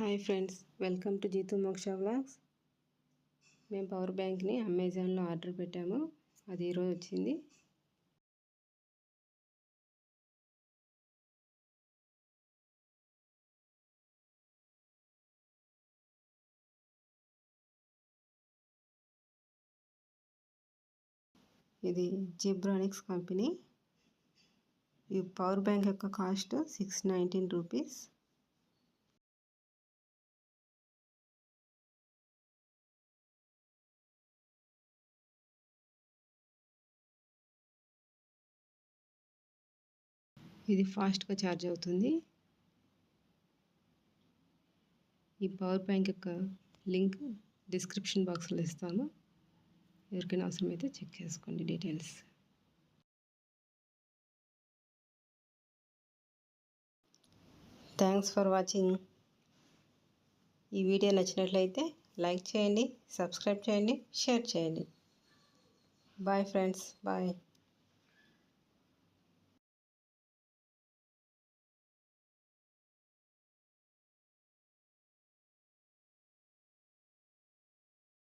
Hi friends welcome to Jeetu Moksha vlogs. మేము power బ్యాంక్ని అమెజాన్లో order పెట్టాము. అది ఈరోజు వచ్చింది. ఇది జిబ్రానిక్స్ కంపెనీ. ఈ పవర్ బ్యాంక్ యొక్క కాస్ట్ సిక్స్ నైన్టీన్ రూపీస్. ఇది ఫాస్ట్గా ఛార్జ్ అవుతుంది. ఈ పవర్ బ్యాంక్ యొక్క లింక్ డిస్క్రిప్షన్ బాక్స్లో ఇస్తాను. ఎవరికైనా అవసరమైతే చెక్ చేసుకోండి డీటెయిల్స్. Thanks for watching. ఈ వీడియో నచ్చినట్లయితే లైక్ చేయండి సబ్స్క్రైబ్ చేయండి షేర్ చేయండి. Bye friends bye.